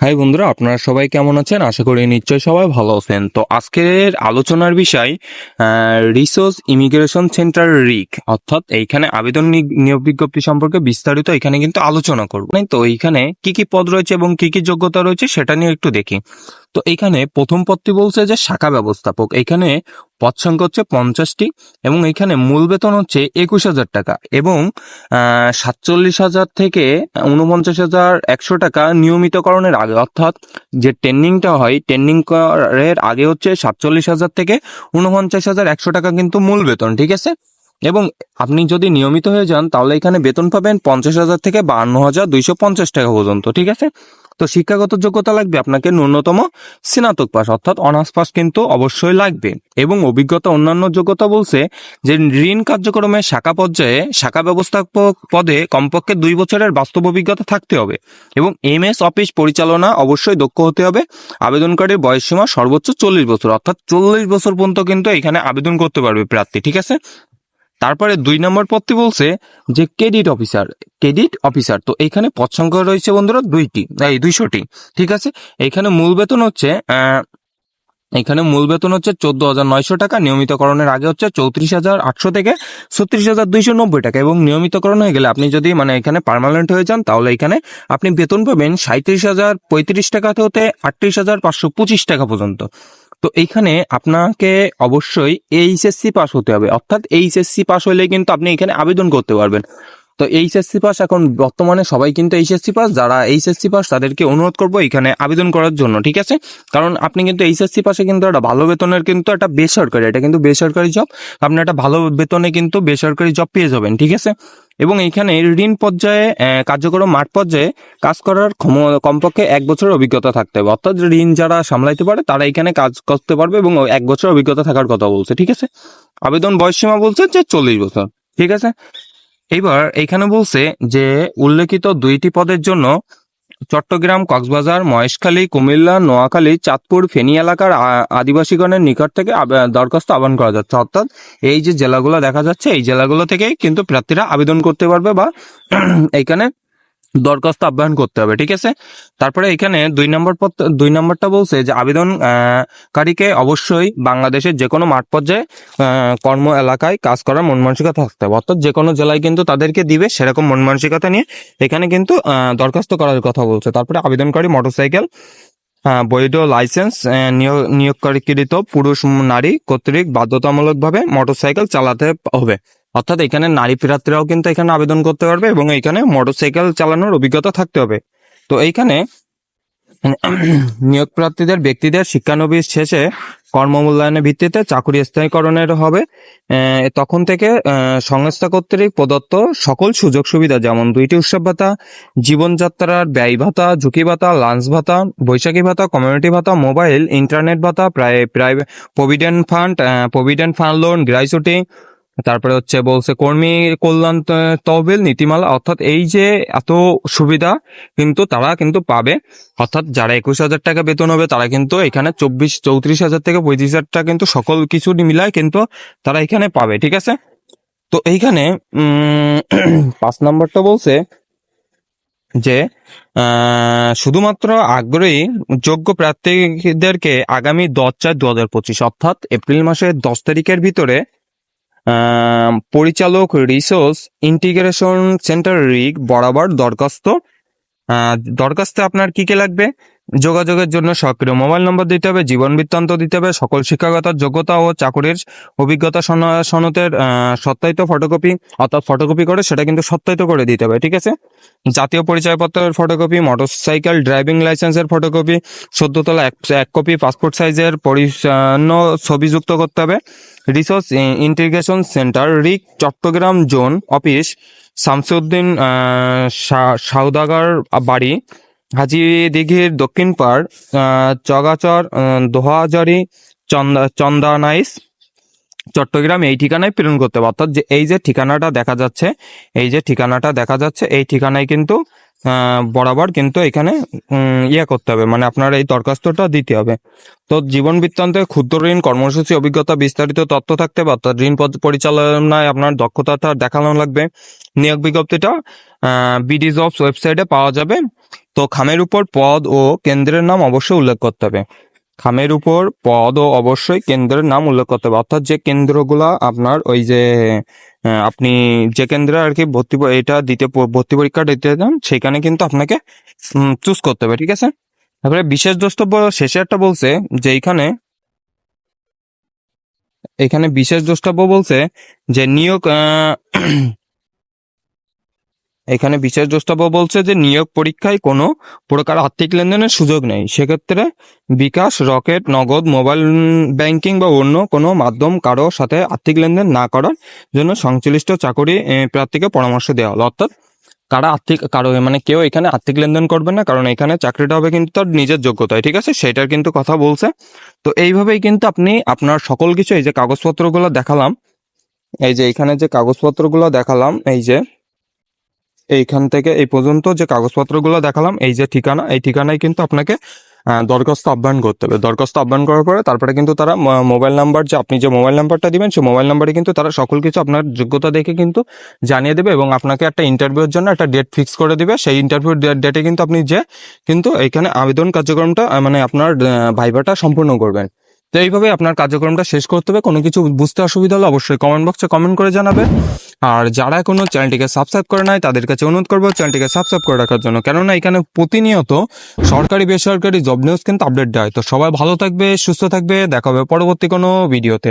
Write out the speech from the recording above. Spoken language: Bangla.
হাই বন্ধুরা, আপনারা সবাই কেমন আছেন? আশা করি নিশ্চয়ই সবাই ভালো আছেন। তো আজকের আলোচনার বিষয় রিসোর্স ইমিগ্রেশন সেন্টার রিক, অর্থাৎ এইখানে আবেদন নিয়োগ বিজ্ঞপ্তি সম্পর্কে বিস্তারিত এখানে কিন্তু আলোচনা করব। তো এইখানে কি কি পদ রয়েছে এবং কি কি যোগ্যতা রয়েছে সেটা নিয়ে একটু দেখি। তো এইখানে প্রথম পদটি বলছে যে শাখা ব্যবস্থাপক। এখানে পদ সংখ্যা হচ্ছে পঞ্চাশটি এবং এখানে মূল বেতন হচ্ছে একুশ হাজার টাকা এবং সাতচল্লিশ হাজার থেকে উনপঞ্চাশ হাজার একশো টাকা নিয়মিতকরণের আগে। অর্থাৎ যে ট্রেন্ডিংটা হয়, ট্রেন্ডিং এর আগে হচ্ছে সাতচল্লিশ হাজার থেকে উনপঞ্চাশ হাজার একশো টাকা কিন্তু মূল বেতন, ঠিক আছে? এবং আপনি যদি নিয়মিত হয়ে যান, তাহলে এখানে বেতন পাবেন পঞ্চাশ হাজার থেকে বান্ন হাজার দুইশো পঞ্চাশ টাকা পর্যন্ত, ঠিক আছে? তো শিক্ষাগত যোগ্যতা লাগবে আপনাকে ন্যূনতম স্নাতক পাস অর্থাৎ অনার্স পাস কিন্তু অবশ্যই লাগবে। এবং অভিজ্ঞতা অন্যান্য যোগ্যতা বলছে যে ঋণ কার্যক্রমের শাখা পর্যায়ে শাখা ব্যবস্থাপক পদে কমপক্ষে দুই বছরের বাস্তব অভিজ্ঞতা থাকতে হবে এবং এম এস অফিস পরিচালনা অবশ্যই দক্ষ হতে হবে। আবেদনকারীর বয়সসীমা সর্বোচ্চ চল্লিশ বছর, অর্থাৎ চল্লিশ বছর পর্যন্ত কিন্তু এখানে আবেদন করতে পারবে প্রার্থী, ঠিক আছে? তারপরে দুই নম্বর পদটি বলছে যে ক্রেডিট অফিসার ক্রেডিট অফিসার তো এখানে পদ সংখ্যা রয়েছে বন্ধুরা দুইটি, এই দুইশোটি, ঠিক আছে? এখানে মূল বেতন হচ্ছে এখানে মূল বেতন হচ্ছে চোদ্দ হাজার নয়শো টাকা, নিয়মিতকরণের আগে হচ্ছে চৌত্রিশ হাজার আটশো থেকে ছত্রিশ হাজার দুইশো নব্বই টাকা এবং নিয়মিতকরণ হয়ে গেলে আপনি যদি মানে এখানে পার্মানেন্ট হয়ে যান, তাহলে এখানে আপনি বেতন পাবেন সাঁত্রিশ হাজার পঁয়ত্রিশ টাকা হতে আটত্রিশ হাজার পাঁচশো পঁচিশ টাকা পর্যন্ত। তো এইখানে আপনাকে অবশ্যই এইচএসসি পাস হতে হবে। অর্থাৎ এইচএসসি পাস হলে কিন্তু আপনি এখানে আবেদন করতে পারবেন। তো এইচএসসি পাস এখন বর্তমানে সবাই কিন্তু এইচএসসি পাস যারা এইচএসসি পাস তাদেরকে অনুরোধ করব এখানে আবেদন করার জন্য, ঠিক আছে? কারণ আপনি কিন্তু এইচএসসি পাশে কিন্তু একটা ভালো বেতনের কিন্তু একটা বেসরকারি, এটা কিন্তু বেসরকারি জব আপনি একটা ভালো বেতনে কিন্তু বেসরকারি জব পেয়ে যাবেন, ঠিক আছে? এবং এইখানে ঋণ পর্যায়ে কার্যক্রম মাঠ পর্যায়ে কাজ করার কমপক্ষে এক বছরের অভিজ্ঞতা থাকতে হবে। অর্থাৎ ঋণ যারা সামলাইতে পারে, তারা এখানে কাজ করতে পারবে এবং এক বছর অভিজ্ঞতা থাকার কথা বলছে, ঠিক আছে? আবেদন বয়সসীমা বলছে যে চল্লিশ বছর, ঠিক আছে? এইবার এখানে বলছে যে উল্লেখিত দুইটি পদের জন্য চট্টগ্রাম, কক্সবাজার, মহেশখালী, কুমিল্লা, নোয়াখালী, চাঁদপুর, ফেনী এলাকার আদিবাসীগণের নিকট থেকে দরখাস্ত আহ্বান করা যাচ্ছে। অর্থাৎ এই যে জেলাগুলো দেখা যাচ্ছে, এই জেলাগুলো থেকেই কিন্তু প্রার্থীরা আবেদন করতে পারবে বা এইখানে দরখাস্ত আহ্বান করতে হবে, ঠিক আছে? তারপরে এখানে দুই নম্বর দুই নম্বরটা বলছে যে আবেদন কারীকে অবশ্যই বাংলাদেশের যে কোনো মাঠ পর্যায়ে কর্ম এলাকায় কাজ করার মন মানসিকতা থাকতে হবে। অর্থাৎ যে কোনো জেলায় কিন্তু তাদেরকে দিবে সেরকম মন মানসিকতা নিয়ে এখানে কিন্তু দরখাস্ত করার কথা বলছে। তারপরে আবেদনকারী মোটরসাইকেল বৈধ লাইসেন্স নিয়োগকারীকৃত পুরুষ নারী কর্তৃক বাধ্যতামূলকভাবে মোটরসাইকেল চালাতে হবে। অর্থাৎ এখানে নারী প্রার্থীরাও কিন্তু এখানে আবেদন করতে পারবে এবং এখানে মোটরসাইকেল চালানোর অভিজ্ঞতা থাকতে হবে। তো এইখানে নিয়োগ প্রার্থীদের, ব্যক্তিদের শিক্ষানবিশ শেষে কর্মমূল্যায়নের ভিত্তিতে চাকরি স্থায়ীকরণের হবে। তখন থেকে সংস্থা কর্তৃক প্রদত্ত সকল সুযোগ সুবিধা যেমন দুইটি উৎসব ভাতা, জীবনযাত্রার ব্যয় ভাতা, ঝুঁকি ভাতা, লাঞ্চ ভাতা, বৈশাখী ভাতা, কমিউনিটি ভাতা, মোবাইল, ইন্টারনেট ভাতা, প্রায় private provident fund provident fund loan gratuity তারপরে হচ্ছে বলছে কর্মী কল্যাণ তহবিল, নীতিমালা, অর্থাৎ এই যে এত সুবিধা কিন্তু তারা কিন্তু পাবে। অর্থাৎ যারা একুশ হাজার টাকা বেতন হবে, তারা কিন্তু এখানে চব্বিশ, চৌত্রিশ হাজার থেকে পঁয়ত্রিশ হাজার টাকা কিন্তু সকল কিছু মিলায় কিন্তু তারা এখানে পাবে, ঠিক আছে? তো এইখানে পাঁচ নম্বরটা বলছে যে শুধুমাত্র আগ্রহী, যোগ্য প্রার্থীদেরকে আগামী দশ চার দু হাজার পঁচিশ, অর্থাৎ এপ্রিল মাসের দশ তারিখের ভিতরে পরিচালক রিসোর্স ইন্টিগ্রেশন সেন্টার রিগ বরাবর দরখাস্ত। দরখাস্তে আপনার কি কি লাগবে? যোগাযোগের জন্য সক্রিয়। মোবাইল নম্বর দিতে হবে, জীবন বৃত্তান্ত দিতে হবে, সকল শিক্ষাগত যোগ্যতা ও চাকুরির অভিজ্ঞতা সন- সনদের সত্যায়িত ফটোকপি অর্থাৎ ফটোকপি করে সেটা কিন্তু সত্যায়িত করে দিতে হবে, ঠিক আছে? জাতীয় পরিচয়পত্রের ফটোকপি মোটরসাইকেল ড্রাইভিং লাইসেন্সের ফটোকপি সদ্যতলা এক এক কপি পাসপোর্ট সাইজের পরিচ্ছন্ন ছবি যুক্ত করতে হবে। Resource integration centre RIC Chattogram zone office, Shamsuddin Saudagar বাড়ি হাজি দিঘির দক্ষিণ পাড় চগাচর দোহাজারি, চন্দা, চন্দানাইস, চট্টগ্রাম এই ঠিকানায় প্রেরণ করতে হবে। অর্থাৎ যে এই যে ঠিকানাটা দেখা যাচ্ছে, এই যে ঠিকানাটা দেখা যাচ্ছে, এই ঠিকানায় কিন্তু বরাবর কিন্তু এখানে ইয়ে করতে হবে। মানে আপনার এই দরখাস্তটা দিতে হবে। তো জীবন বৃত্তান্তে ক্ষুদ্র ঋণ, কর্মসূচি, অভিজ্ঞতা, বিস্তারিত তথ্য থাকতে বা তার ঋণ পরিচালনায় আপনার দক্ষতাটা দেখানো লাগবে। নিয়োগ বিজ্ঞপ্তিটা বিডি জবস ওয়েবসাইটে পাওয়া যাবে। তো খামের উপর পদ ও কেন্দ্রের নাম অবশ্যই উল্লেখ করতে হবে। খামের উপর পদ ও অবশ্যই কেন্দ্রের নাম উল্লেখ করতে হবে। অর্থাৎ যে কেন্দ্রগুলা আপনার ওই যে আপনি যে কেন্দ্রে আর কি ভর্তি এটা দিতে ভর্তি পরীক্ষা দিতে যান সেখানে কিন্তু আপনাকে চুজ করতে হবে, ঠিক আছে? তারপরে বিশেষ দ্রষ্টব্য শেষে একটা বলছে যে এইখানে এখানে বিশেষ দ্রষ্টব্য বলছে যে নিয়োগ এখানে বিশেষ দ্রষ্টব্য বলছে যে নিয়োগ পরীক্ষায় কোনো প্রকার আর্থিক লেনদেনের সুযোগ নেই। সেক্ষেত্রে bKash, Rocket, Nagad, mobile banking বা অন্য কোনো মাধ্যম কারও সাথে আর্থিক লেনদেন না করার জন্য সংশ্লিষ্ট চাকরি প্রার্থীকে পরামর্শ দেওয়া হলো। অর্থাৎ কারা আর্থিক, কারও মানে কেউ এখানে আর্থিক লেনদেন করবে না, কারণ এখানে চাকরিটা হবে কিন্তু তার নিজের যোগ্যতায়, ঠিক আছে? সেটার কিন্তু কথা বলছে। তো এইভাবেই কিন্তু আপনি, আপনার সকল কিছু, এই যে কাগজপত্রগুলো দেখালাম, এই যে এখানে যে কাগজপত্রগুলো দেখালাম, এই যে এইখান থেকে এই পর্যন্ত যে কাগজপত্রগুলো দেখালাম এই যে ঠিকানা এই ঠিকানায় কিন্তু আপনাকে দরখাস্ত আহ্বান করতে হবে। দরখাস্ত আহ্বান করার পরে তারপরে কিন্তু তারা মোবাইল নাম্বার যে আপনি যে মোবাইল নাম্বারটা দিবেন সেই মোবাইল নাম্বারে কিন্তু তারা সকল কিছু আপনার যোগ্যতা দেখে কিন্তু জানিয়ে দেবে এবং আপনাকে একটা ইন্টারভিউর জন্য একটা ডেট ফিক্স করে দিবে। সেই ইন্টারভিউ ডেটে কিন্তু আপনি যে কিন্তু এখানে আবেদন কার্যক্রমটা মানে আপনার আহ, ভাইবাটা সম্পূর্ণ করবেন। তো এইভাবে আপনার কার্যক্রমটা শেষ করতে হবে। কোনো কিছু বুঝতে অসুবিধা হলে অবশ্যই কমেন্ট বক্সে কমেন্ট করে জানাবে। আর যারা কোনো চ্যানেলটিকে সাবস্ক্রাইব করে নাই, তাদের কাছে অনুরোধ করব চ্যানেলটিকে সাবস্ক্রাইব করে রাখার জন্য। কেননা এখানে প্রতিনিয়ত সরকারি, বেসরকারি জব নিউজ কিন্তু আপডেট দেয় তো সবাই ভালো থাকবে, সুস্থ থাকবে। দেখা হবে পরবর্তী কোনো ভিডিওতে